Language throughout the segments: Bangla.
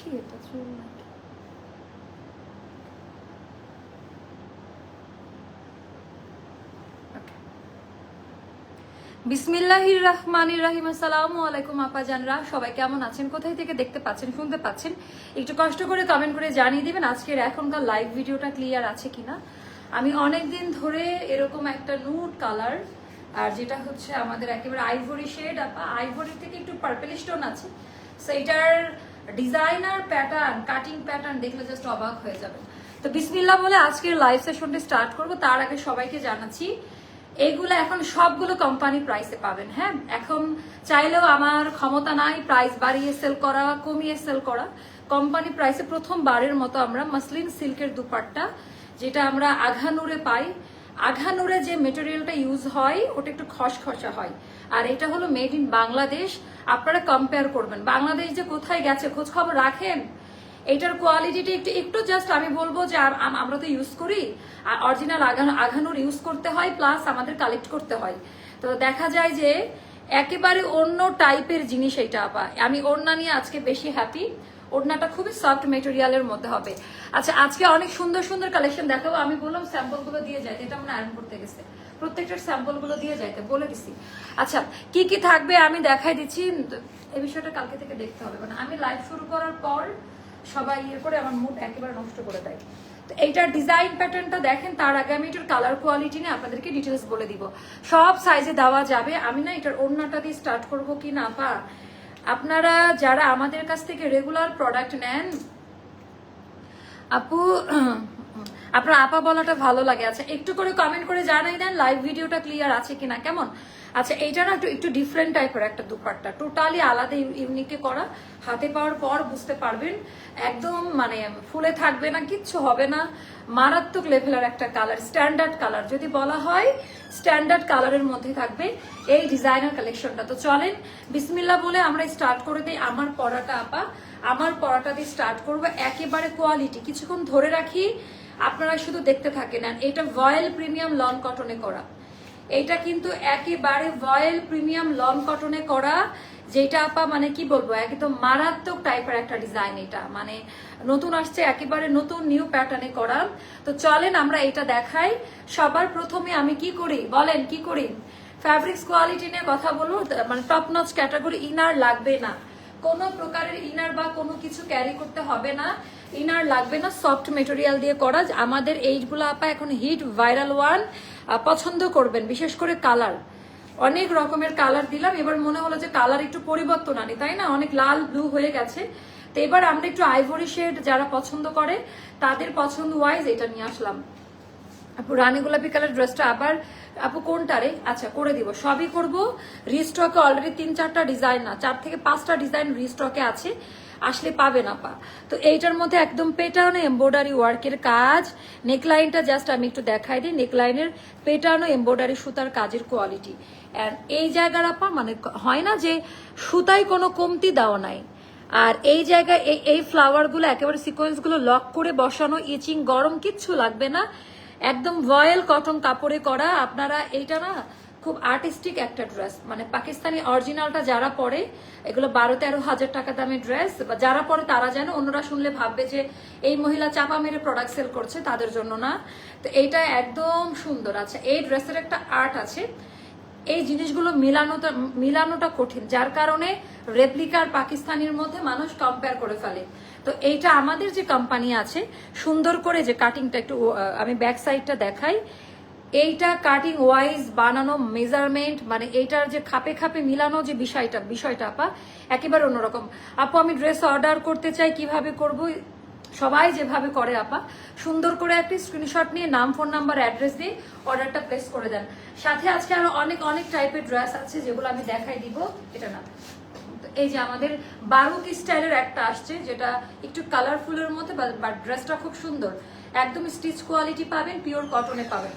কি এটা চুল নাকি বিসমিল্লাহির রহমানির রহিম আসসালামু আলাইকুম আপা জানরা সবাই কেমন আছেন? কোথায় থেকে দেখতে পাচ্ছেন, শুনতে পাচ্ছেন? একটু কষ্ট করে কমেন্ট করে জানিয়ে দিবেন আজকের এখনকার লাইভ ভিডিওটা ক্লিয়ার আছে কিনা। আমি অনেক দিন ধরে এরকম একটা নুড কালার আর যেটা হচ্ছে আমাদের একেবারে আইভরি শেড আপা। আইভরি থেকে একটু পার্পেল স্টোন আছে। সেইটার ডিজাইনার প্যাটার্ন কাটিং প্যাটার্ন দেখলে জাস্ট অবাক হয়ে যাবে তো বিসমিল্লা বলে আজকের লাইভ সেশনটা স্টার্ট করব। তার আগে সবাইকে জানাচ্ছি এইগুলো এখন সবগুলো কোম্পানি প্রাইসে পাবেন হ্যাঁ? এখন চাইলেও আমার ক্ষমতা নাই প্রাইস বাড়িয়ে সেল করা, কমিয়ে সেল করা। কোম্পানি প্রাইসে প্রথমবারের মতো আমরা মাসলিন সিল্কের দুপাট্টা, যেটা আমরা আঘানুরে পাই। আঘানুরে যে মেটেরিয়ালটা ইউজ হয়, ওটা একটু খসখসা হয়। আর এটা হলো মেড ইন বাংলাদেশ। আপনারা কম্পেয়ার করবেন। বাংলাদেশ যে কোথায় গেছে খোঁজ খবর রাখেন। এটার কোয়ালিটিটা একটু একটু জাস্ট আমি বলব যে আম- আম- আমরা তো ইউজ করি। আর অরিজিনাল আঘানোর ইউজ করতে হয় প্লাস আমাদের কালেক্ট করতে হয়। তো দেখা যায় যে একেবারে অন্য টাইপের জিনিস এটা আপা আমি ওড়না নিয়ে আজকে বেশি হ্যাপি ওড়নাটা খুবই সফট মেটেরিয়ালের মধ্যে হবে। আচ্ছা আজকে অনেক সুন্দর সুন্দর কালেকশন দেখাবো। আমি বললাম স্যাম্পলগুলো দিয়ে যাই। এটা আমরা আয়রন করতে গেছে প্রত্যেকটার স্যাম্পলগুলো দিয়ে যাইতে, বলে দিছি। আচ্ছা কি কি থাকবে আমি দেখাই দিচ্ছি। এই বিষয়টা কালকে থেকে দেখতে হবে। মানে আমি লাইভ শুরু করার পর সবাই ইয়ে করে আমার মুড একেবারে নষ্ট করে দেয়। তো এইটার ডিজাইন প্যাটার্নটা দেখেন, তার আগে আমি এটার কালার কোয়ালিটি নিয়ে আপনাদেরকে ডিটেলস বলে দিব। সব সাইজে দেওয়া যাবে। আমি না এটার ওড়নাটা দিয়ে স্টার্ট করব কি না পা আপনারা যারা আমাদের কাছ থেকে রেগুলার প্রোডাক্ট নেন, আপু আপনার আপা বলাটা ভালো লাগে। আচ্ছা একটু করে কমেন্ট করে জানাই দেন লাইভ ভিডিওটা ক্লিয়ার আছে কিনা, কেমন? আচ্ছা এইটা না একটু একটু ডিফারেন্ট টাইপের একটা দুপাট্টা। টোটালি আলাদা ইউনিকে করা। হাতে পাওয়ার পর বুঝতে পারবেন, একদম মানে ফুলে থাকবে না, কিচ্ছু হবে না। মারাত্মক লেভেলের একটা কালার স্ট্যান্ডার্ড কালার যদি বলা হয় স্ট্যান্ডার্ড কালারের মধ্যে থাকবে এই ডিজাইনার কালেকশনটা তো চলেন বিসমিল্লা বলে আমরা স্টার্ট করে দিই আমার পড়াটা, আপা। আমার পড়াটা দিয়ে স্টার্ট করব। একেবারে কোয়ালিটি কিছুক্ষণ ধরে রাখি। আপনারা শুধু দেখতে থাকেন। এটা ভয়েল প্রিমিয়াম লন কটনে করা। এটা কিন্তু একেবারে ভয়েল প্রিমিয়াম লন কটনে করা, যেটা আপা মানে কি বলব, একদম মারাত্মক টাইপের একটা ডিজাইন এটা। মানে নতুন আসছে, একেবারে নতুন নিউ প্যাটার্নে করা। তো চলেন আমরা এটা দেখাই। সবার প্রথমে আমি কি করি? বলেন, কি করি? ফ্যাব্রিক্স কোয়ালিটি নিয়ে কথা বলব মানে টপ নচ ক্যাটাগরি ইনার লাগবে না। কোনো প্রকারের ইনার বা কোনো কিছু ক্যারি করতে হবে না। ইনার লাগবে না সফট মেটেরিয়াল দিয়ে করা। আমাদের এইগুলো আপা এখন হিট ভাইরাল ওয়ান পছন্দ করবেন, বিশেষ করে কালার অনেক রকমের কালার দিলাম, এবার মনে হলো যে কালার একটু পরিবর্তন আনি, তাই না? অনেক লাল ব্লু হয়ে গেছে। তো এবার আমরা একটু আইভরি শেড যারা পছন্দ করে, তাদের পছন্দ ওয়াইজ এটা নিয়ে আসলাম। আপু, রানী গোলাপি কালার ড্রেসটা আবার, আপু কোনটা রে আচ্ছা করে দিব। সবই করব। রিস্টকে অলরেডি তিন, চারটা ডিজাইন না, চার থেকে পাঁচটা ডিজাইন রিস্টকে আছে। আসলে পাবে না পা। তো এইটার মধ্যে একদম পেটানো এম্ব্রয়ডারি ওয়ার্কের কাজ। নেকলাইনটা জাস্ট আমি একটু দেখাই দিই। নেকলাইনের পেটানো এম্ব্রয়ডারি সুতার কাজের কোয়ালিটি এই জায়গার আপা মানে হয় না যে সুতায় কোনো কমতি দেওয়া নাই। আর এই জায়গায় এই এই ফ্লাওয়ারগুলো একেবারে সিকোয়েন্সগুলো লক করে বসানো ইচিং গরম কিচ্ছু লাগবে না। একদম ভয়েল কটন কাপড়ে করা। আপনারা এইটা না খুব আর্টিস্টিক একটা ড্রেস মানে পাকিস্তানি অরিজিনালটা যারা পরে, এগুলো বারো তেরো হাজার টাকা দামের ড্রেস বা যারা পরে তারা যেন অন্যরা শুনলে ভাববে যে এই মহিলা চাপা মেরে প্রোডাক্ট সেল করছে, তাদের জন্য না। তো এইটা একদম সুন্দর। আছে এই ড্রেসের একটা আর্ট আছে। এই জিনিসগুলো মিলানোটা মিলানোটা কঠিন, যার কারণে রেপ্লিকার পাকিস্তানির মধ্যে মানুষ কম্পেয়ার করে ফেলে। তো এইটা আমাদের যে কোম্পানি আছে, সুন্দর করে যে কাটিংটা একটু আমি ব্যাক সাইডটা দেখাই। এইটা কাটিং ওয়াইজ বানানো মেজারমেন্ট মানে এইটার যে খাপে খাপে মিলানো যে বিষয়টা বিষয়টা আপা, একেবারে অন্যরকম। আপু, আমি ড্রেস অর্ডার করতে চাই, কীভাবে করব? সবাই যেভাবে করে আপা, সুন্দর করে একটি স্ক্রিনশট নিয়ে নাম ফোন নাম্বার অ্যাড্রেস দিয়ে অর্ডারটা প্লেস করে দেন। সাথে আজকে আরও অনেক অনেক টাইপের ড্রেস আছে, যেগুলো আমি দেখাই দিব। এটা না। এই যে আমাদের বারুক স্টাইলের একটা আসছে, যেটা একটু কালারফুলের মধ্যে বাট ড্রেসটা খুব সুন্দর। একদম স্টিচ কোয়ালিটি পাবেন পিওর কটনে পাবেন।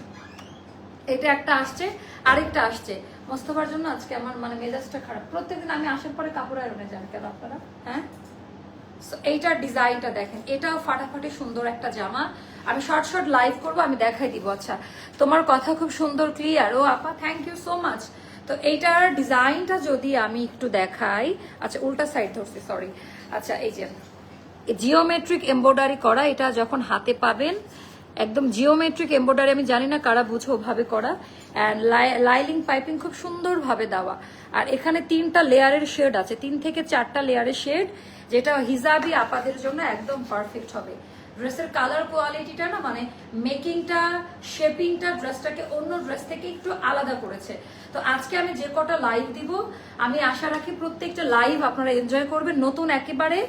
এটা একটা আসছে আরেকটা আসছে। মোস্তফার জন্য আজকে আমার মানে মেজাজটা খারাপ। প্রত্যেকদিন আমি আসার পরে কাপড় আয়রনে যান কেন আপনারা? হ্যাঁ? So, এইটার ডিজাইনটা দেখেন। এটাও ফাটাফাটি সুন্দর একটা জামা। আমি শর্ট শর্ট লাইভ করব আমি দেখাই দিব। আচ্ছা তোমার কথা খুব সুন্দর ক্লিয়ার ও আপা থ্যাংক ইউ সো মাচ তো এইটার ডিজাইনটা যদি আমি একটু দেখাই আচ্ছা উল্টা সাইড ধরছি সরি আচ্ছা এই যে জিওমেট্রিক এমব্রয়ডারি করা এটা যখন হাতে পাবেন একদম জিওমেট্রিক এমব্রয়ডারি আমি জানি না কারা বুঝো ওভাবে করা। অ্যান্ড লাইলিং, পাইপিং খুব সুন্দরভাবে দেওয়া। আর এখানে তিনটা লেয়ারের শেড আছে, তিন থেকে চারটা লেয়ারের শেড যেটা হিজাবি আপাদের জন্য একদম পারফেক্ট হবে। ড্রেসের কালার কোয়ালিটিটা না মানে মেকিংটা শেপিংটা ড্রেসটাকে অন্য ড্রেস থেকে একটু আলাদা করেছে। তো আজকে আমি যে কটা লাইভ দিব, আমি আশা রাখি প্রত্যেকটা লাইভ আপনারা এনজয় করবেন। নতুন একেবারে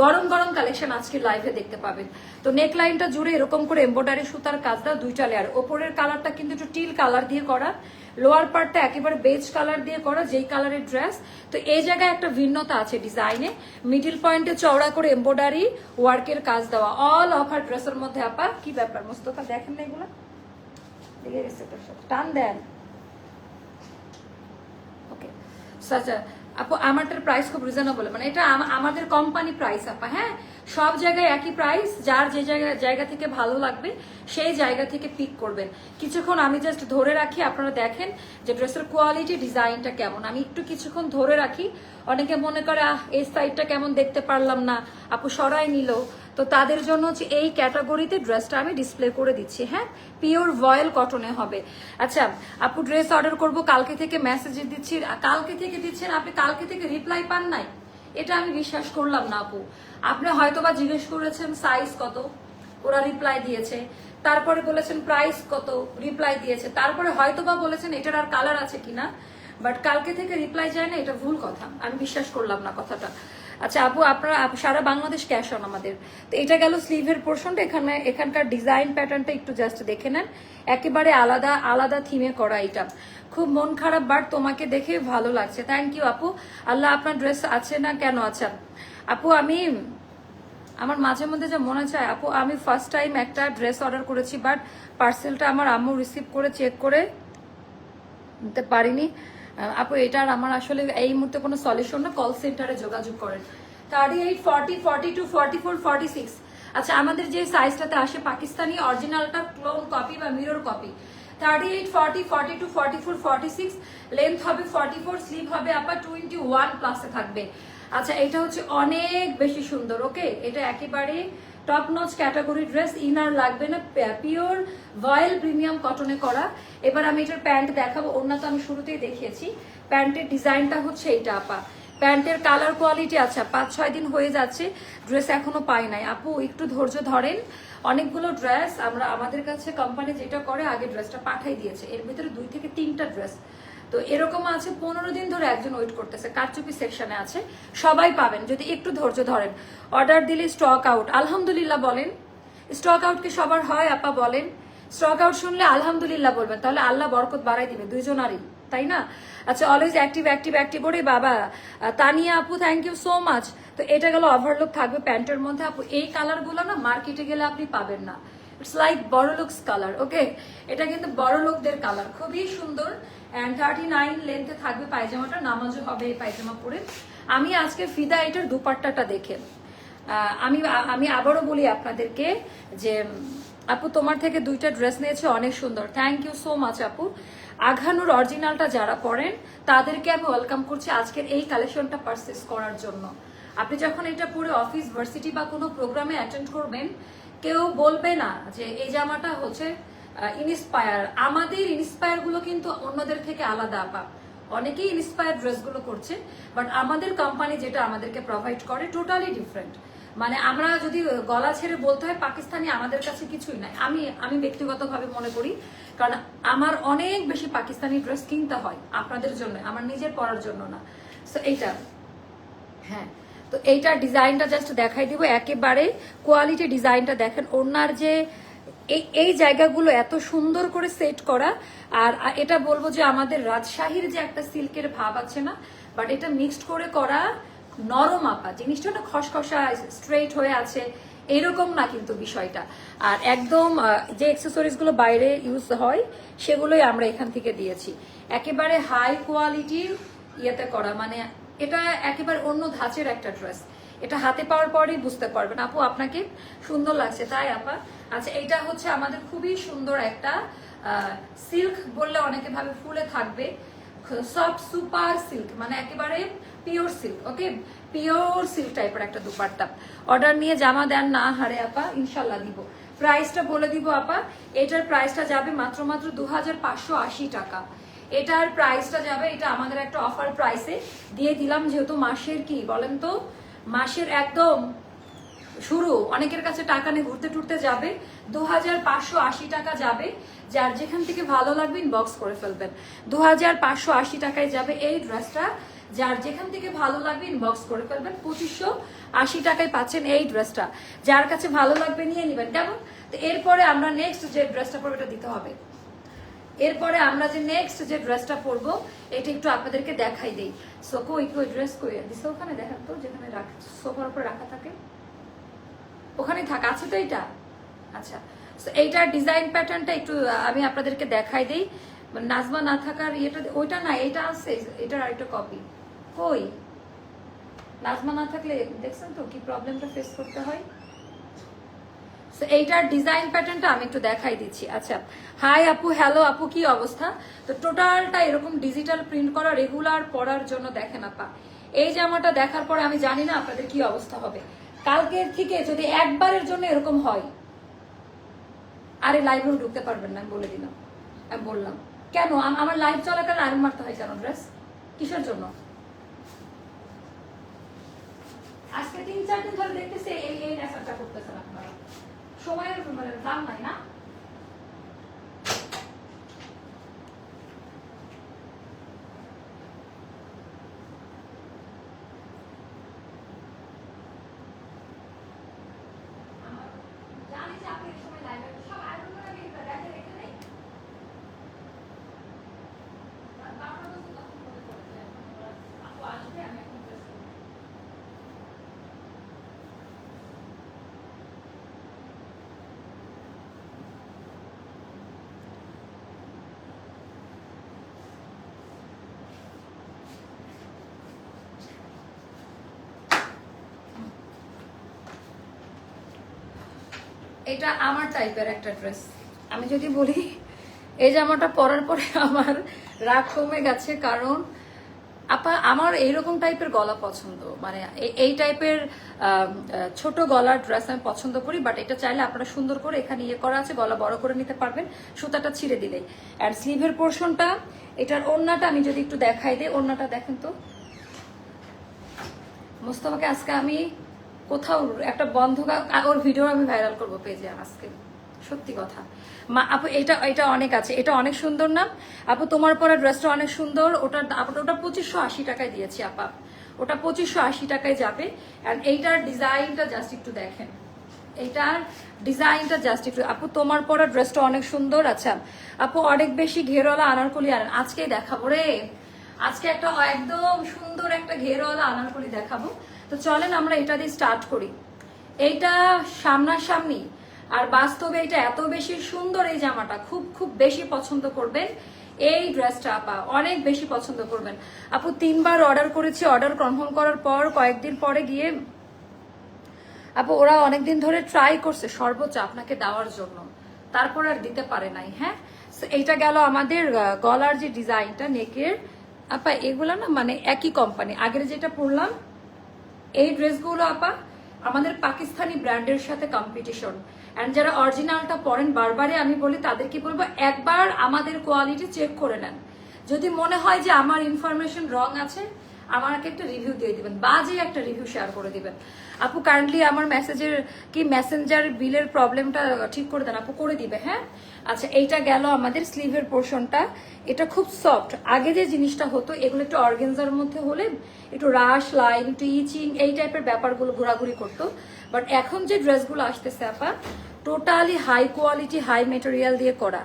গরম গরম কালেকশন আজকে লাইভে দেখতে পাবেন। তো নেক লাইনটা জুড়ে এরকম করে এমব্রয়ডারি সুতার কাজ দেওয়া দুইটা লেয়ার ওপরের কালারটা কিন্তু একটু টিল কালার দিয়ে করা। লোয়ার পার্টটা একেবারে বেজ কালার দিয়ে করা, যেই কালারের ড্রেস তো এই জায়গায় একটা ভিন্নতা আছে ডিজাইনে মিডিল পয়েন্টে চওড়া করে এমব্রয়ডারি ওয়ার্কের কাজ দেওয়া। অল অফার ড্রেসের মধ্যে আপা, কি ব্যাপার? মোস্তফা, দেখেন না এগুলো? টান দেন। ওকে আচ্ছা আপু, আমারটার প্রাইস খুব রিজনেবল মানে এটা আমাদের কোম্পানি প্রাইস আপা হ্যাঁ? সব জায়গায় একই প্রাইস যার যে জায়গা জায়গা থেকে ভালো লাগবে, সেই জায়গা থেকে পিক করবেন। কিছুক্ষণ আমি জাস্ট ধরে রাখি, আপনারা দেখেন যে ড্রেসের কোয়ালিটি ডিজাইনটা কেমন। আমি একটু কিছুক্ষণ ধরে রাখি, অনেকে মনে করে, আহ, এই সাইডটা কেমন দেখতে পারলাম না। আপু, সরাই নিল। তো তাদের জন্য হচ্ছে এই ক্যাটাগরিতে ড্রেসটা আমি ডিসপ্লে করে দিচ্ছি হ্যাঁ? পিওর ভয়েল কটনে হবে। আচ্ছা আপু ড্রেস অর্ডার করব, কালকে থেকে মেসেজ দিচ্ছি। কালকে থেকে দিচ্ছেন? আপনি কালকে থেকে রিপ্লাই পান নাই? এটা আমি বিশ্বাস করলাম না, আপু। আপনি হয়তোবা জিজ্ঞেস করেছেন সাইজ কত? ওরা রিপ্লাই দিয়েছে। তারপরে বলেছেন প্রাইস কত? রিপ্লাই দিয়েছে। তারপরে হয়তোবা বলেছেন, এটার আর কালার আছে কিনা? বাট কালকে থেকে রিপ্লাই যায় না, এটা ভুল কথা। আমি বিশ্বাস করলাম না কথাটা। আচ্ছা আপু, আপনারা, আপ- সারা বাংলাদেশ ক্যাশ অন আমাদের। তো এটা গেল স্লিভের পোর্শনটা এখানে, এখানকার ডিজাইন প্যাটার্নটা একটু জাস্ট দেখে নেন। একেবারে আলাদা আলাদা থিমে করা এটা খুব মন খারাপ বাট তোমাকে দেখে ভালো লাগছে। থ্যাংক ইউ আপু। আল্লাহ আপনার ড্রেস আছে না কেন আচ্ছা আপু, আমি, আমার মাঝে মধ্যে যা মনে চায়, আপু, আমি ফার্স্ট টাইম একটা ড্রেস অর্ডার করেছি বাট পার্সেলটা আমার আম্মু রিসিভ করে চেক করে, নিতে পারিনি। আপু এটার আমার আসলে এই মুহূর্তে কোনো সলিউশন না কল সেন্টারে যোগাযোগ করেন। Thirty eight forty forty two forty four forty six আচ্ছা আমাদের যে সাইজটাতে আসে পাকিস্তানি অরিজিনালটা ক্লোন কপি বা mirror copy thirty eight forty forty two forty four forty six length হবে ফর্টি ফোর স্লিভ হবে আপনার টোয়েন্টি ওয়ান প্লাসে থাকবে। আচ্ছা এটা হচ্ছে অনেক বেশি সুন্দর ওকে এটা একেবারে top notch category dress inner লাগবে না পিওর ভয়েল প্রিমিয়াম কটনে করা। এবার আমি এটার প্যান্ট দেখাবো। অন্য তো আমি শুরুতেই দেখিয়েছি। প্যান্টের ডিজাইনটা হচ্ছে এইটা আপা। প্যান্টের কালার কোয়ালিটি আচ্ছা পাঁচ ছয় দিন হয়ে যাচ্ছে ড্রেস এখনও পাই নাই। আপু, একটু ধৈর্য ধরেন। অনেকগুলো ড্রেস আমরা আমাদের কাছে কোম্পানি যেটা করে, আগে ড্রেসটা পাঠাই দিয়েছে। এর ভিতরে দুই থেকে তিনটা ড্রেস তো এরকম আছে, পনেরো দিন ধরে একজন ওয়েট করতেছে, কারচুপি সেকশনে আছে, সবাই পাবেন, যদি একটু ধৈর্য ধরেন। অর্ডার দিলে স্টক আউট আলহামদুলিল্লাহ বলেন। স্টক আউট কি সবার হয়, আপা বলেন। স্টক আউট শুনলে আলহামদুলিল্লাহ বলবেন, তাহলে আল্লাহ বরকত বাড়াই দিবে, দুইজনারই, তাই না? আচ্ছা অলওয়েজ অ্যাক্টিভ অ্যাক্টিভ অ্যাক্টিভ করে বাবা তানিয়া আপু থ্যাংক ইউ সো মাচ তো এটা গেল ওভারলুক থাকবে প্যান্টের মধ্যে। আপু, এই কালারগুলো না মার্কেটে গেলে আপনি পাবেন না। ইটস লাইক বড় লুকস কালার ওকে এটা কিন্তু বড় লোকদের কালার খুবই সুন্দর। অ্যান্ড থার্টি নাইন লেন্থে থাকবে পায়জামাটা নামাজও হবে এই পায়জামা পরে। আমি আজকে ফিদা এটার দুপাট্টাটা দেখে। আমি আমি আবারও বলি আপনাদেরকে যে, আপু, তোমার থেকে দুইটা ড্রেস নিয়েছে, অনেক সুন্দর। থ্যাংক ইউ সো মাচ আপু। আঘানুর অরিজিনালটা যারা পরেন, তাদেরকে আমি ওয়েলকাম করছি আজকের এই কালেকশনটা পারচেস করার জন্য। আপনি যখন এটা পরে অফিস ভার্সিটি বা কোনো প্রোগ্রামে অ্যাটেন্ড করবেন, কেউ বলবে না যে, এই জামাটা হচ্ছে ইনস্পায়ার আমাদের ইনস্পায়ারগুলো কিন্তু অন্যদের থেকে আলাদা আপা অনেকেই ইন্সপায়ার ড্রেসগুলো করছে বাট আমাদের কোম্পানি যেটা আমাদেরকে প্রোভাইড করে টোটালি ডিফারেন্ট মানে আমরা যদি গলা ছেড়ে বলতে হয়, পাকিস্তানি আমাদের কাছে কিছুই নাই। আমি আমি ব্যক্তিগতভাবে মনে করি, কারণ আমার অনেক বেশি পাকিস্তানি ড্রেস কিনতে হয় আপনাদের জন্য, আমার নিজের পরার জন্য না। সো এইটা। হ্যাঁ। তো এইটার ডিজাইনটা জাস্ট দেখাই দিব। একেবারে কোয়ালিটি ডিজাইনটা দেখেন, ওনার যে এই এই জায়গাগুলো এত সুন্দর করে সেট করা, আর এটা বলব যে আমাদের রাজশাহীর যে একটা সিল্কের ভাব আছে না বাট এটা মিক্সড করে করা নরম আপা, জিনিসটা না খসখসা স্ট্রেট হয়ে আছে, এরকম না কিন্তু বিষয়টা। আর একদম যে অ্যাক্সেসরিজগুলো বাইরে ইউজ হয়, সেগুলোই আমরা এখান থেকে দিয়েছি। একেবারে হাই কোয়ালিটির ইয়েতে করা মানে এটা একেবারে অন্য ধাঁচের একটা ড্রেস এটা হাতে পাওয়ার পরেই বুঝতে পারবেন। আপু, আপনাকে সুন্দর লাগছে, তাই আপা? আচ্ছা এটা হচ্ছে আমাদের খুবই সুন্দর একটা সিল্ক বললে অনেকে ভাবে ফুলে থাকবে। সফট সুপার সিল্ক মানে একেবারে pure silk okay pure silk টাইপের একটা দুপাট্টা। অর্ডার নিয়ে জামা দেন না, হারে আপা ইনশাল্লাহ দিব। প্রাইসটা বলে দিব আপা, এটার প্রাইসটা যাবে মাত্র মাত্র দু হাজার পাঁচশো আশি টাকা। এটার প্রাইসটা যাবে, এটা আমাদের একটা অফার প্রাইসে দিয়ে দিলাম যেহেতু মাসের কি, বলেন তো? মাসের একদম শুরু। অনেকের কাছে টাকা নিয়ে ঘুরতে টুরতে যাবে। দু হাজার পাঁচশো আশি টাকা যাবে। যার যেখান থেকে ভালো লাগবে ইনবক্স করে ফেলবেন। দু হাজার পাঁচশো আশি টাকায় যাবে এই ড্রেসটা। যার যেখান থেকে ভালো লাগবে ইনবক্স করে ফেলবেন। পঁচিশশো আশি টাকায় পাচ্ছেন এই ড্রেসটা। যার কাছে ভালো লাগবে নিয়ে নেবেন। কেমন? তো এরপরে আমরা নেক্সট যে ড্রেসটা পরবো, এটা দিতে হবে। এরপরে আমরা যে নেক্সট যে ড্রেসটা পরবো এটা একটু আপনাদেরকে দেখাই দেই। সো কই কই ড্রেস কই? দিছে ওখানে? দেখান তো যেখানে সোফার উপর রাখা থাকে। ওখানে থাকা আছে তো এটা আচ্ছা। So, এইটার ডিজাইন প্যাটার্নটা একটু আমি আপনাদেরকে দেখাই দিই। নাজমা না থাকার ইয়েটা ওইটা না এটা আছে এটার আরেকটা কপি কই? নাজমা না থাকলে দেখছেন তো কি প্রবলেমটা ফেস করতে হয়? So, এইটার ডিজাইন প্যাটার্নটা আমি একটু দেখাই দিচ্ছি। আচ্ছা হাই আপু হ্যালো আপু কি অবস্থা? তো টোটালটা এরকম ডিজিটাল প্রিন্ট করা রেগুলার পড়ার জন্য দেখেন আপা। এই জামাটা দেখার পরে আমি জানি না আপনাদের কি অবস্থা হবে। কালকের থেকে যদি একবারের জন্য এরকম হয় আরে লাইভেও ঢুকতে পারবেন না বলে দিলাম। আমি বললাম কেন? আমার লাইভ চলাকালীন আয়রন মারতে হয় জানো ড্রেস কিসের জন্য? আজকে তিন চার দিন ধরে দেখতেছি এই এই নেশাটা করতেছেন আপনারা। সময়ের দাম নাই না আমার- জানি যে আপনি এই সময় live এ- সব iron করে আমি এটা রেখে রেখে দেই। আর বারোটা বাজে তখন মনে পড়ে যে আপু আসবে, আমি এখন dress করব। এটা আমার টাইপের একটা ড্রেস আমি যদি বলি, এই জামাটা পরার পরে আমার রাগ কমে গেছে কারণ আপা, আমার এইরকম টাইপের গলা পছন্দ। মানে এই টাইপের ছোট গলার ড্রেস আমি পছন্দ করি বাট এটা চাইলে আপনারা সুন্দর করে এখানে ইয়ে করা আছে, গলা বড় করে নিতে পারবেন, সুতাটা ছিঁড়ে দিলেই। আর স্লিভের পোর্শনটা এটার ওড়নাটা আমি যদি একটু দেখাই দিই, ওড়নাটা দেখেন তো। মোস্তফাকে আজকে আমি কোথাও একটা বন্ধ ওর ভিডিও আমি ভাইরাল করব পেজে আজকে। সত্যি কথা। মা, আপু, এটা এটা অনেক আছে। এটা অনেক সুন্দর না? আপু, তোমার পরা ড্রেসটা অনেক সুন্দর। ওটা ওটা পঁচিশশো আশি টাকায় দিয়েছি, আপা। ওটা পঁচিশশো আশি টাকায় যাবে। অ্যান্ড এইটার ডিজাইনটা জাস্ট একটু দেখেন। এইটার ডিজাইনটা জাস্ট একটু, আপু, তোমার পরা ড্রেসটা অনেক সুন্দর আচ্ছা। আপু, অনেক বেশি ঘেরওয়ালা আনারকলি আনেন আজকেই দেখাবো রে। আজকে একটা একদম সুন্দর একটা ঘেরওয়ালা আনারকলি দেখাবো। তো চলেন আমরা এটা দিয়ে স্টার্ট করি। এইটা সামনাসামনি, আর বাস্তবে এটা এত বেশি সুন্দর এই জামাটা, খুব খুব বেশি পছন্দ করবেন। এই ড্রেসটা আপা অনেক বেশি পছন্দ করবেন। আপু, তিনবার অর্ডার করেছি অর্ডার কনফার্ম করার পর কয়েকদিন পরে গিয়ে আপু, ওরা অনেকদিন ধরে ট্রাই করছে সর্বোচ্চ আপনাকে দেওয়ার জন্য। তারপর আর দিতে পারে নাই হ্যাঁ? এইটা গেল আমাদের গলার যে ডিজাইনটা নেকের আপা, এগুলা না মানে একই কোম্পানি আগের যেটা পরলাম এই ড্রেসগুলো আপা, আমাদের পাকিস্তানি ব্র্যান্ডের সাথে কম্পিটিশন অ্যান্ড যারা অরিজিনালটা পরেন বারবারে আমি বলি, তাদেরকে বলব, একবার আমাদের কোয়ালিটি চেক করে নেন। যদি মনে হয় যে আমার ইনফরমেশন রং আছে আমাকে একটা রিভিউ দিয়ে দিবেন, বাজে একটা রিভিউ শেয়ার করে দিবেন। আপু কাইন্ডলি আমার মেসেজের কি মেসেঞ্জার বিলের প্রবলেমটা ঠিক করে দেন? আপু, করে দিবে হ্যাঁ? আচ্ছা এইটা গেল আমাদের স্লিভের পোর্শনটা এটা খুব সফট আগে যে জিনিসটা হতো, এগুলো একটু অর্গেনজার মধ্যে হলে একটু রাশ লাইন একটু ইচিং এই টাইপের ব্যাপারগুলো ঘোরাঘুরি করতো। বাট এখন যে ড্রেসগুলো আসতেছে, আপা totally high quality high material দিয়ে করা।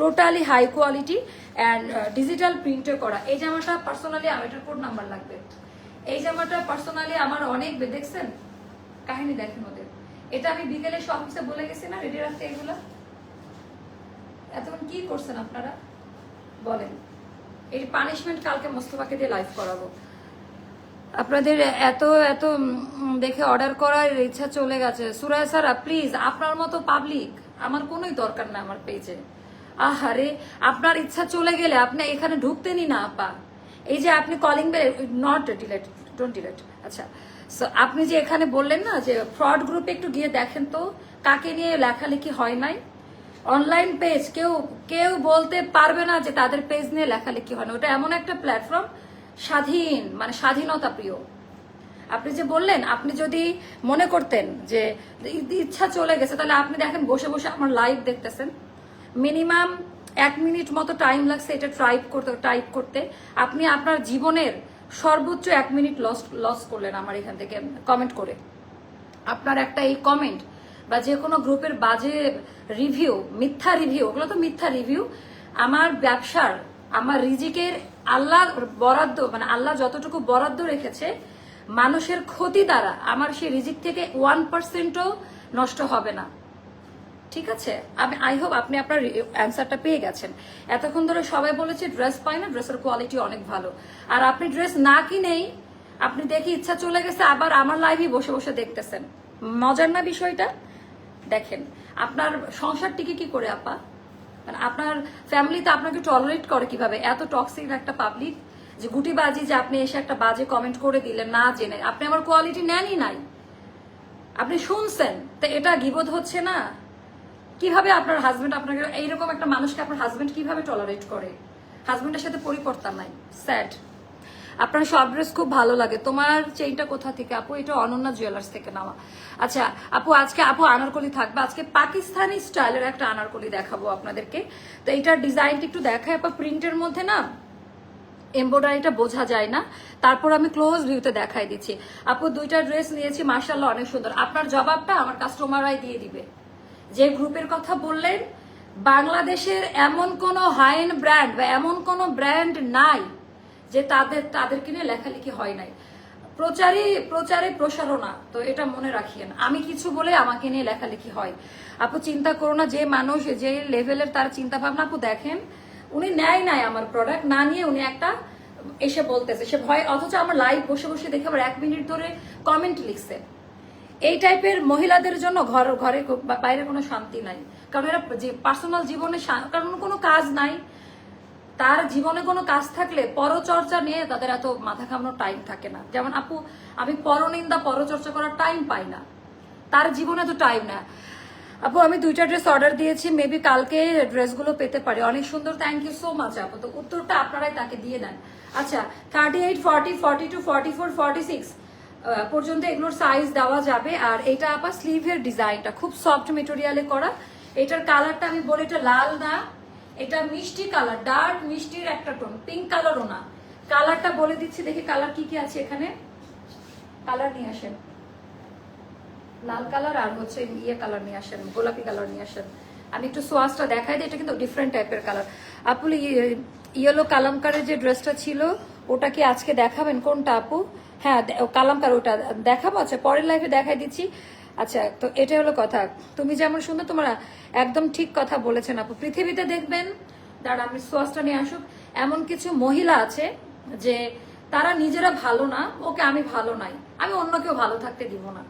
Totally high quality and digital প্রিন্টে করা। এই জামাটা পার্সোনালি আমার এটার কোড নাম্বার লাগবে। এই জামাটা পার্সোনালি আমার অনেক দেখছেন? কাহিনী দেখেন ওদের। এটা আমি বিকেলে সব অফিসে বলে গেছি না রেডি রাখতে এগুলো? এতক্ষণ কি করছেন আপনারা? বলেন। এই পানিশমেন্ট কালকে মোস্তফাকে দিয়ে লাইভ করাবো। আপনাদের এত এত দেখে অর্ডার করার ইচ্ছা চলে গেছে। সুরায় স্যার প্লিজ আপনার মতো পাবলিক আমার কোনোই দরকার না আমার পেজে আহারে, আপনার ইচ্ছা চলে গেলে আপনি এখানে ঢুকতেনই না, আপা। এই যে আপনি calling bell not delete don't delete আচ্ছা সো আপনি যে এখানে বললেন না যে ফ্রড গ্রুপে একটু গিয়ে দেখেন তো, কাকে নিয়ে লেখালেখি হয় নাই? অনলাইন পেজ কেউ কেউ বলতে পারবে না যে তাদের পেজ নিয়ে লেখালেখি হয় না। ওটা এমন একটা প্ল্যাটফর্ম স্বাধীন মানে স্বাধীনতা প্রিয়। আপনি যে বললেন, আপনি যদি মনে করতেন যে ইচ্ছা চলে গেছে, তাহলে আপনি দেখেন বসে বসে আমার লাইভ দেখতেছেন। মিনিমাম এক মিনিট মতো টাইম লাগছে এটা টাইপ করতে টাইপ করতে। আপনি আপনার জীবনের সর্বোচ্চ এক মিনিট লস লস করলেন আমার এখান থেকে কমেন্ট করে। আপনার একটা এই কমেন্ট বা যে কোনো গ্রুপের বাজে রিভিউ মিথ্যা রিভিউ ওগুলো তো মিথ্যা রিভিউ আমার ব্যবসার, আমার রিজিকের আল্লাহ বরাদ্দ মানে আল্লাহ যতটুকু বরাদ্দ রেখেছে, মানুষের ক্ষতি দ্বারা আমার সেই রিজিক থেকে ওয়ান পার্সেন্টও নষ্ট হবে না। ঠিক আছে? আমি আই হোপ আপনি আপনার অ্যান্সারটা পেয়ে গেছেন। এতক্ষণ ধরে সবাই বলেছে ড্রেস পাই না ড্রেসের কোয়ালিটি অনেক ভালো। আর আপনি ড্রেস না কিনেই আপনি দেখি ইচ্ছা চলে গেছে, আবার আমার লাইভই বসে বসে দেখতেছেন। মজার না বিষয়টা? দেখেন, আপনার সংসার টিকে কি করে, আপা? মানে আপনার ফ্যামিলিতে আপনাকে টলারেট করে কীভাবে? এত টক্সিক একটা পাবলিক যে গুটিবাজি যে আপনি এসে একটা বাজে কমেন্ট করে দিলেন, না জেনে। আপনি আমার কোয়ালিটি নেনই নাই। আপনি শুনছেন, তো এটা গিবোধ হচ্ছে না? কীভাবে আপনার হাজবেন্ড আপনাকে, এইরকম একটা মানুষকে আপনার হাজবেন্ড কীভাবে টলারেট করে? হাজবেন্ডের সাথে পরিবর্তন নাই স্যাড আপনার সব ড্রেস খুব ভালো লাগে। তোমার চেইনটা কোথা থেকে? আপু, এটা অনন্যা জুয়েলার্স থেকে নেওয়া। আচ্ছা আপু, আজকে আপু আনারকলি থাকবে। আজকে পাকিস্তানি স্টাইলের একটা আনারকলি দেখাবো আপনাদেরকে। তো এইটার ডিজাইনটা একটু দেখায় আপা প্রিন্টের মধ্যে না এমব্রয়ডারিটা বোঝা যায় না। তারপর আমি ক্লোজ ভিউতে দেখাই দিচ্ছি। আপু, দুইটা ড্রেস নিয়েছি মার্শাল্লাহ অনেক সুন্দর। আপনার জবাবটা আমার কাস্টমাররাই দিয়ে দিবে। যে গ্রুপের কথা বললেন, বাংলাদেশের এমন কোনো হাইন ব্র্যান্ড বা এমন কোনো ব্র্যান্ড নাই যে তাদের, তাদেরকে নিয়ে লেখালেখি হয় নাই। প্রচারে প্রচারে প্রসারণা, তো এটা মনে রাখিয়েন। আমি কিছু বলে আমাকে নিয়ে লেখালেখি হয়। আপু চিন্তা করো না, যে মানুষ, যে লেভেলের তার চিন্তা ভাবনা আপু দেখেন, উনি নেয় নাই আমার প্রোডাক্ট না নিয়ে উনি একটা এসে বলতেছে। সে ভয়, অথচ আমার লাইভ বসে বসে দেখে আবার এক মিনিট ধরে কমেন্ট লিখছে। এই টাইপের মহিলাদের জন্য ঘর, ঘরে বাইরে কোনো শান্তি নাই। কারণ এরা যে পার্সোনাল জীবনে কারণ কোনো কাজ নাই। তার জীবনে কোনো কাজ থাকলে পরচর্চা নিয়ে তাদের এত মাথা ঘামানোর টাইম থাকে না। যেমন আপু, আমি পরনিন্দা পরচর্চা করার টাইম পাই না। তার জীবনে তো টাইম না। আপু, আমি দুইটা ড্রেস অর্ডার দিয়েছি মেবি কালকে ড্রেসগুলো পেতে পারি। অনেক সুন্দর থ্যাংক ইউ সো মাচ আপু। তো উত্তরটা আপনারাই তাকে দিয়ে দেন। আচ্ছা thirty eight forty forty two forty four forty six পর্যন্ত এগুলোর সাইজ দেওয়া যাবে। আর এটা আবার স্লিভের ডিজাইনটা খুব সফট মেটেরিয়ালে করা। এটার কালারটা আমি বলি, এটা লাল না, এটা মিষ্টি কালার ডার্ক মিষ্টির একটা টোন পিঙ্ক কালারও না। কালারটা বলে দিচ্ছি, দেখি কালার কি কি আছে এখানে। কালার নিয়ে আসেন। লাল কালার আর হচ্ছে ইয়ে কালার নিয়ে আসেন, গোলাপি কালার নিয়ে আসেন। আমি একটু সোয়াসটা দেখাই দিই, এটা কিন্তু ডিফারেন্ট টাইপের কালার আপু ইয়েলো কালামকারের যে ড্রেসটা ছিল, ওটা কি আজকে দেখাবেন? কোনটা আপু? হ্যাঁ কালামকার ওটা দেখাবো? আচ্ছা পরের লাইফে দেখাই দিচ্ছি। আচ্ছা তো এটা হলো কথা। তুমি যেমন সুন্দর, তোমরা একদম ঠিক কথা বলেছেন আপু। পৃথিবীতে দেখবেন, দাঁড়া, আমি সোয়াসটা নিয়ে আসুক, এমন কিছু মহিলা আছে যে তারা নিজেরা ভালো না, ওকে আমি ভালো নাই। আমি অন্য কেউ ভালো থাকতে দিব না।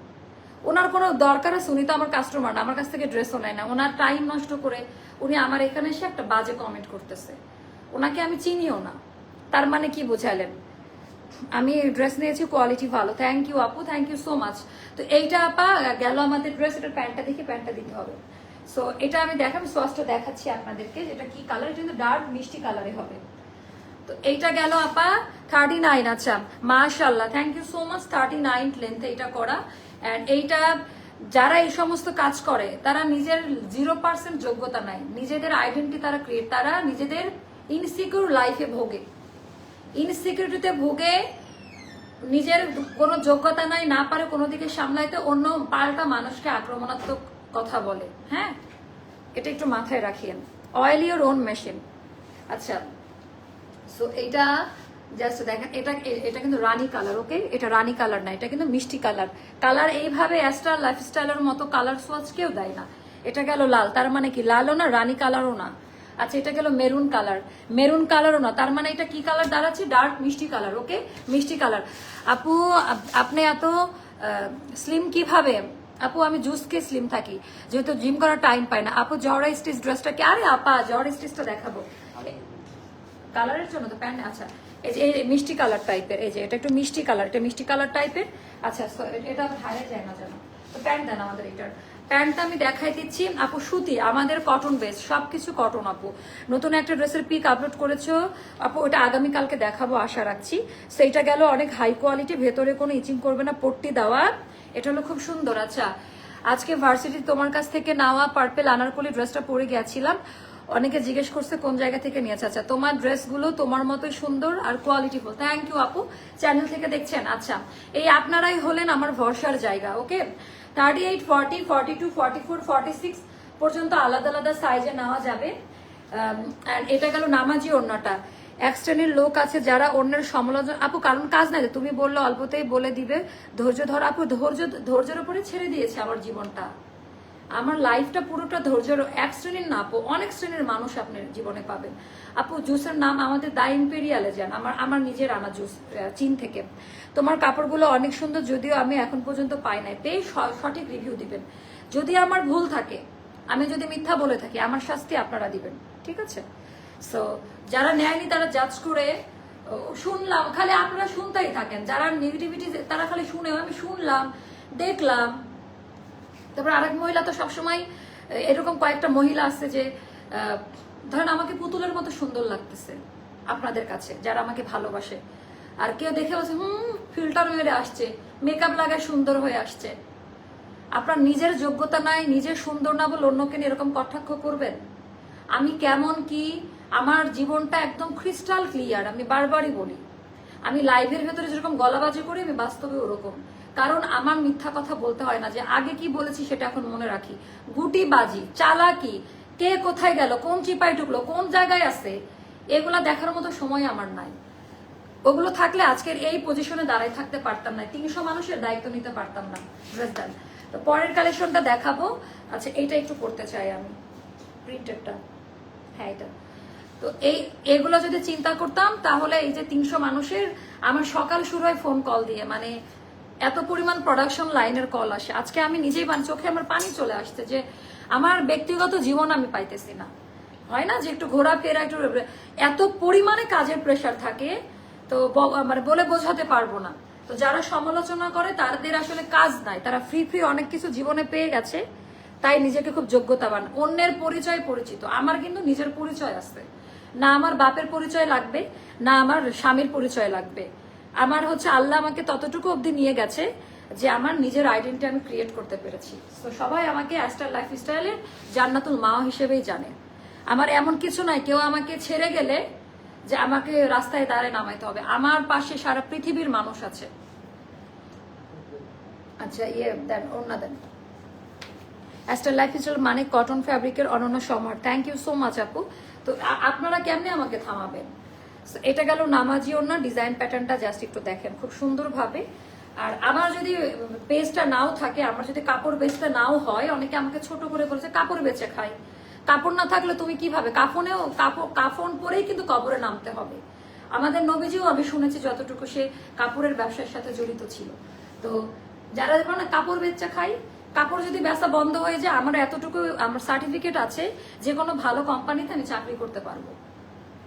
ওনার কোনো দরকার উনি তো আমার কাস্টমার না, আমার কাছ থেকে ড্রেসও নেয় না। ওনার টাইম নষ্ট করে উনি আমার এখানে এসে একটা বাজে কমেন্ট করতেছে। ওনাকে আমি চিনিও না। তার মানে কি বোঝালেন? আমি ড্রেস নিয়েছি কোয়ালিটি ভালো। থ্যাংক ইউ আপু থ্যাংক ইউ সো মাচ তো এইটা আপা, গেল আমাদের ড্রেস এটার প্যান্টটা দেখে প্যান্টটা দিতে হবে। সো এটা আমি দেখাবো সসটা দেখাচ্ছি আপনাদেরকে, যেটা কি কালার এটা কিন্তু ডার্ক মিষ্টি কালারে হবে। তো এইটা গেল আপা থার্টি নাইন আচ্ছা মাশাল্লাহ thank you so much thirty nine লেন্থে এটা করা। অ্যান্ড এইটা যারা এই সমস্ত কাজ করে, তারা নিজের জিরো পার্সেন্ট যোগ্যতা নাই। নিজেদের আইডেন্টি তারা ক্রিয়েট তারা নিজেদের ইনসিকিউর লাইফে ভোগে। ইনসিকিউরিটিতে ভুগে নিজের কোনো যোগ্যতা নাই, না পারে কোনো দিকে সামলাইতে অন্য পাল্টা মানুষকে আক্রমণাত্মক কথা বলে। হ্যাঁ? এটা একটু মাথায় রাখিয়েন। অয়েল ইউর ওন মেশিন আচ্ছা। সো এইটা জাস্ট দেখেন, এটা এটা কিন্তু রানী কালার ওকে এটা রানি কালার না, এটা কিন্তু মিষ্টি কালার কালার এইভাবে অ্যাস্টার লাইফস্টাইলের মতো কালার সোয়াচ কেউ দেয় না। এটা গেল লাল, তার মানে কি? লালও না, রানি কালারও না। আচ্ছা এটা গেল মেরুন কালার। মেরুন কালারও না তার মানে এটা কি কালার? দাঁড়াচ্ছে ডার্ক মিষ্টি কালার ওকে? মিষ্টি কালার। আপু আপনি এত স্লিম কীভাবে? আপু আমি জুস খেয়ে স্লিম থাকি যেহেতু জিম করার টাইম পাই না। আপু জহরা স্টিচ ড্রেসটা কি? আরে আপা জহরা স্টিচটা দেখাবো। কালারের জন্য তো প্যান্ট আচ্ছা। এই যে এই মিষ্টি কালার টাইপের এই যে এটা একটু মিষ্টি কালার এটা মিষ্টি কালার টাইপের আচ্ছা এটা হারিয়ে যায় না যেন। তো প্যান্ট দেন আমাদের এটার। প্যান্টটা আমি দেখাই দিচ্ছি। আপু, সুতি, আমাদের কটন বেস সবকিছু কটন আপু। নতুন একটা ড্রেসের পিক আপলোড করেছ। আপু, ওটা আগামীকালকে দেখাবো, আশা রাখছি। সেইটা গেল অনেক হাই কোয়ালিটি ভেতরে কোনো ইচিং করবে না, পট্টি দেওয়া। এটা হলো খুব সুন্দর আচ্ছা। আজকে ভার্সিটি তোমার কাছ থেকে নেওয়া পার্পেল আনারকলি ড্রেসটা পরে গেছিলাম। অনেকে জিজ্ঞেস করছে, কোন জায়গা থেকে নিয়েছে? আচ্ছা তোমার ড্রেসগুলো তোমার মতোই সুন্দর আর কোয়ালিটি কোয়ালিটিফুল থ্যাংক ইউ আপু। চ্যানেল থেকে দেখছেন আচ্ছা। এই আপনারাই হলেন আমার ভরসার জায়গা okay thirty eight forty forty two forty four forty six পর্যন্ত আলাদা আলাদা সাইজে নেওয়া যাবে। অ্যান্ড এটা গেল নামাজি অন্যটা এক শ্রেণির লোক আছে যারা অন্যের সমালোচনা আপু, কারণ কাজ নাই তুমি বললে অল্পতেই বলে দিবে। ধৈর্য ধর, আপু, ধৈর্য ধৈর্যের উপরে ছেড়ে দিয়েছে আমার জীবনটা। আমার লাইফটা পুরোটা ধৈর্যের এক শ্রেণির না, আপু, অনেক শ্রেণির মানুষ আপনার জীবনে পাবেন। আপু, জুসের নাম আমাদের দা ইম্পেরিয়ালে যান। আমার আমার নিজের আনা জুস চীন থেকে। তোমার কাপড়গুলো অনেক সুন্দর, যদিও আমি এখন পর্যন্ত পাই নাই। স- সঠিক রিভিউ দিবেন। যদি আমার ভুল থাকে, আমি যদি মিথ্যা বলে থাকি, আমার শাস্তি আপনারা দিবেন। ঠিক আছে? সো যারা নেয়নি, তারা জাজ করে শুনলাম। খালি আপনারা শুনতেই থাকেন। যারা নেগেটিভিটি তারা খালি শুনে আমি শুনলাম, দেখলাম। তারপর আরেক মহিলা তো সবসময়, এরকম কয়েকটা মহিলা আছে যে ধরেন আমাকে পুতুলের মতো সুন্দর লাগতেছে আপনাদের কাছে, যারা আমাকে ভালোবাসে। আর কেউ দেখে বলছে, হুম, ফিল্টার মেরে আসছে মেকআপ লাগায় সুন্দর হয়ে আসছে। আপনার নিজের যোগ্যতা নাই, নিজের সুন্দর না বলে অন্যকে নিয়ে এরকম কটাক্ষ করবেন? আমি কেমন কি, আমার জীবনটা একদম ক্রিস্টাল ক্লিয়ার আমি বারবারই বলি। আমি লাইভের ভেতরে যেরকম গলাবাজি করি, আমি বাস্তবে ওরকম। কারণ আমার মিথ্যা কথা বলতে হয় না যে আগে কি বলেছি সেটা এখন মনে রাখি। গুটি বাজি চালাকি, কে কোথায় গেল, কোন চিপায় ঢুকলো, কোন জায়গায় আছে, এগুলা দেখার মতো সময় আমার নাই। ওগুলো থাকলে আজকের এই পজিশনে দাঁড়ায় থাকতে পারতাম না, তিনশো মানুষের দায়িত্ব নিতে পারতাম না দেন তো পরের কালেকশনটা দেখাবো। আচ্ছা এইটা একটু করতে চাই আমি প্রিন্টারটা হ্যাঁ এটা। তো এই, এগুলো যদি চিন্তা করতাম, তাহলে এই যে তিনশো মানুষের, আমার সকাল শুরু হয় ফোন কল দিয়ে মানে এত পরিমাণ প্রোডাকশন লাইনের কল আসে। আজকে আমি নিজেই মানে চোখে আমার পানি চলে আসছে যে আমার ব্যক্তিগত জীবন আমি পাইতেছি না। হয় না যে একটু ঘোরাফেরা একটু এত পরিমাণে কাজের প্রেশার থাকে, তো মানে বলে বোঝাতে পারব না। তো যারা সমালোচনা করে, তাদের আসলে কাজ নাই। তারা ফ্রি ফ্রি অনেক কিছু জীবনে পেয়ে গেছে, তাই নিজেকে খুব যোগ্যতাবান। অন্যের পরিচয় পরিচিত। আমার কিন্তু নিজের পরিচয় আছে। না আমার বাপের পরিচয় লাগবে, না আমার স্বামীর পরিচয় লাগবে। আমার হচ্ছে আল্লাহ আমাকে ততটুকু অবধি নিয়ে গেছে যে আমার নিজের আইডেন্টি আমি ক্রিয়েট করতে পেরেছি। তো সবাই আমাকে অ্যাস্টার লাইফ স্টাইলের জান্নাতুল মা হিসেবেই জানে। আমার এমন কিছু নাই, কেউ আমাকে ছেড়ে গেলে যে আমাকে রাস্তায় দাঁড়ায় নামাইতে হবে। আমার পাশে সারা পৃথিবীর মানুষ আছে। আচ্ছা ইয়ে দেন ওনা দেন। অ্যাস্টার লাইফ স্টাইল মানে কটন ফ্যাব্রিকের অনন্য সমার। থ্যাংক ইউ সো মাচ আপু। তো আপনারা কেমনে আমাকে থামাবেন? এটা গেল নামাজি ওনা ডিজাইন প্যাটার্নটা জাস্ট একটু দেখেন, খুব সুন্দরভাবে। আর আমার যদি পেজটা নাও থাকে, আমার যদি কাপড় বেচতে নাও হয়, অনেকে আমাকে ছোট করে বলেছে, কাপড় বেচে খাই। কাপড় না থাকলে তুমি কীভাবে? কাফনেও কাফন পরেই কিন্তু কবরে নামতে হবে। আমাদের নবীজিও আমি শুনেছি যতটুকু সে কাপড়ের ব্যবসার সাথে জড়িত ছিল। তো যারা মানে কাপড় বেচা খাই, কাপড় যদি ব্যবসা বন্ধ হয়ে যায়, আমার এতটুকু, আমার সার্টিফিকেট আছে, যে কোনো ভালো কোম্পানিতে আমি চাকরি করতে পারব।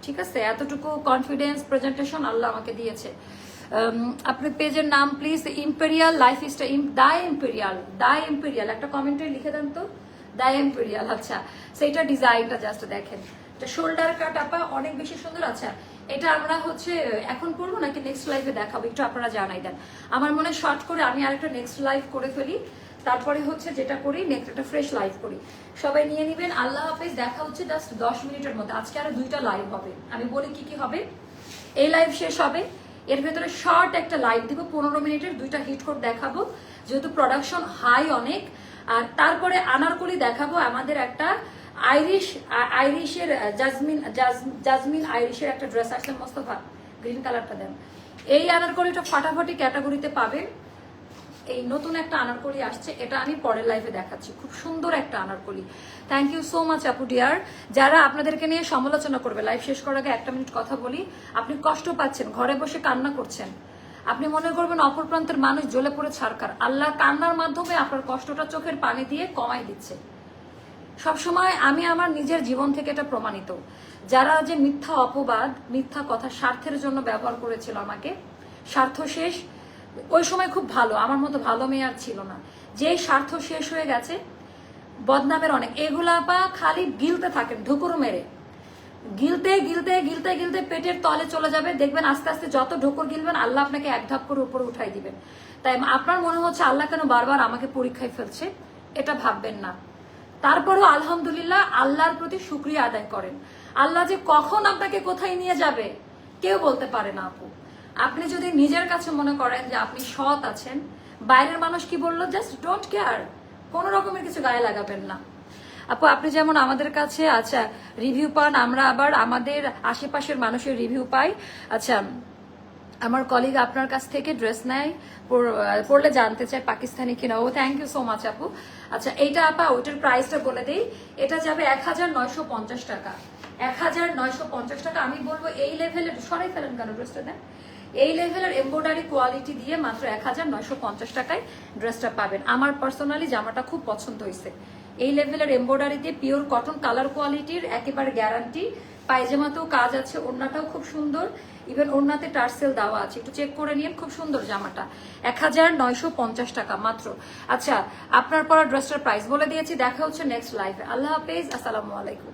ঠিক আছে? এতটুকু কনফিডেন্স প্রেজেন্টেশন আল্লাহ আমাকে দিয়েছে। আপনার পেজের নাম please Imperial Lifestyle the Imperial the Imperial একটা কমেন্টে লিখে দেন তো? দা ইম্পেরিয়াল আচ্ছা। সেইটা ডিজাইনটা জাস্ট দেখেন। শোল্ডার কাট আপা, অনেক বেশি সুন্দর আচ্ছা। এটা আমরা হচ্ছে, এখন করব নাকি নেক্সট লাইভে দেখাবো? একটু আপনারা জানাই দেন। আমার মনে শর্ট করে আমি আরেকটা নেক্সট লাইভ করে ফেলি। তারপরে হচ্ছে যেটা করি নেক্সট ফ্রেশ লাইভ করি। সবাই নিয়ে নিবেন। আল্লাহ হাফেজ, দেখা হচ্ছে জাস্ট দশ মিনিটের মধ্যে। আজকে আরও দুইটা লাইভ হবে। আমি বলি কি কি হবে? এই লাইভ শেষ হবে। এর ভেতরে শর্ট একটা লাইভ দিব। পনেরো মিনিটের দুইটা হিট কোড দেখাবো। যেহেতু প্রোডাকশন হাই অনেক। আর তারপরে আনারকলি দেখাবো আমাদের একটা আইরিশ আইরিশের জাজমিন জাজ- জাজমিন আইরিশের একটা ড্রেস আসছে মোস্তফা গ্রিন কালারটা দেন। এই আনারকলিটা ফাটাফাটি ক্যাটাগরিতে পাবেন। এই নতুন একটা আনারকলি আসছে, এটা আমি পরের লাইভে দেখাচ্ছি। খুব সুন্দর একটা anarkali. Thank you so much আপু ডিয়ার যারা আপনাদেরকে নিয়ে সমালোচনা করবে লাইফ শেষ করার আগে একটা মিনিট কথা বলি। আপনি কষ্ট পাচ্ছেন, ঘরে বসে কান্না করছেন। আপনি মনে করবেন অপর প্রান্তের মানুষ জ্বলে পড়ে ছাড়কার আল্লাহ কান্নার মাধ্যমে আপনার কষ্টটা চোখের পানি দিয়ে কমাই দিচ্ছে। সবসময় আমি আমার নিজের জীবন থেকে এটা প্রমাণিত। যারা যে মিথ্যা অপবাদ, মিথ্যা কথা স্বার্থের জন্য ব্যবহার করেছিল আমাকে, স্বার্থ শেষ ওই সময় খুব ভালো, আমার মতো ভালো মেয়ে আর ছিল না। যে স্বার্থ শেষ হয়ে গেছে, বদনামের অনেক। এগুলা বা খালি গিলতে থাকেন ঢুকুরো মেরে। গিলতে গিলতে গিলতে গিলতে পেটের তলে চলে যাবে। দেখবেন আস্তে আস্তে যত ঢোকর গিলবেন, আল্লাহ আপনাকে এক ধাপ করে উপরে উঠাই দিবেন। তাই আপনার মনে হচ্ছে আল্লাহ কেন বারবার আমাকে পরীক্ষায় ফেলছে? এটা ভাববেন না। তারপরও আলহামদুলিল্লাহ আল্লাহর প্রতি শুক্রিয়া আদায় করেন। আল্লাহ যে কখন আপনাকে কোথায় নিয়ে যাবে, কেউ বলতে পারে না আপু। আপনি যদি নিজের কাছে মনে করেন যে আপনি সৎ আছেন, বাইরের মানুষ কি বলল? জাস্ট ডোন্ট কেয়ার কোনো রকমের কিছু গায়ে লাগাবেন না। আপু, আপনি যেমন আমাদের কাছে আচ্ছা রিভিউ পান, আমরা আবার আমাদের আশেপাশের মানুষের রিভিউ পাই। আচ্ছা আমার কলিগ আপনার কাছ থেকে ড্রেস নেয় পড়লে জানতে চায় পাকিস্তানি কিনা। ও থ্যাংক ইউ সো মাচ আপু। আচ্ছা এইটা আপা, ওইটার প্রাইসটা বলে দিই। এটা যাবে এক হাজার নয়শো পঞ্চাশ টাকা। এক হাজার নয়শো পঞ্চাশ টাকা, আমি বলব এই লেভেলে সরাই ফেলেন কেন ড্রেসটা দেন? এই লেভেলের এমব্রয়ডারি কোয়ালিটি দিয়ে মাত্র এক হাজার নয়শো পঞ্চাশ টাকায় ড্রেসটা পাবেন। আমার পার্সোনালি জামাটা খুব পছন্দ হয়েছে। এই লেভেলের এমব্রয়ডারি দিয়ে পিওর কটন কালার কোয়ালিটির একেবারে গ্যারান্টি পায়জামাতেও কাজ আছে, ওড়নাটাও খুব সুন্দর। ইভেন ওড়নাতে টার্সেল দেওয়া আছে। একটু চেক করে নিন, খুব সুন্দর জামাটা। এক হাজার নয়শো পঞ্চাশ টাকা মাত্র। আচ্ছা আপনার পরা ড্রেসটার প্রাইস বলে দিয়েছি। দেখা হচ্ছে নেক্সট লাইফে আল্লাহ হাফেজ, আসসালামু আলাইকুম।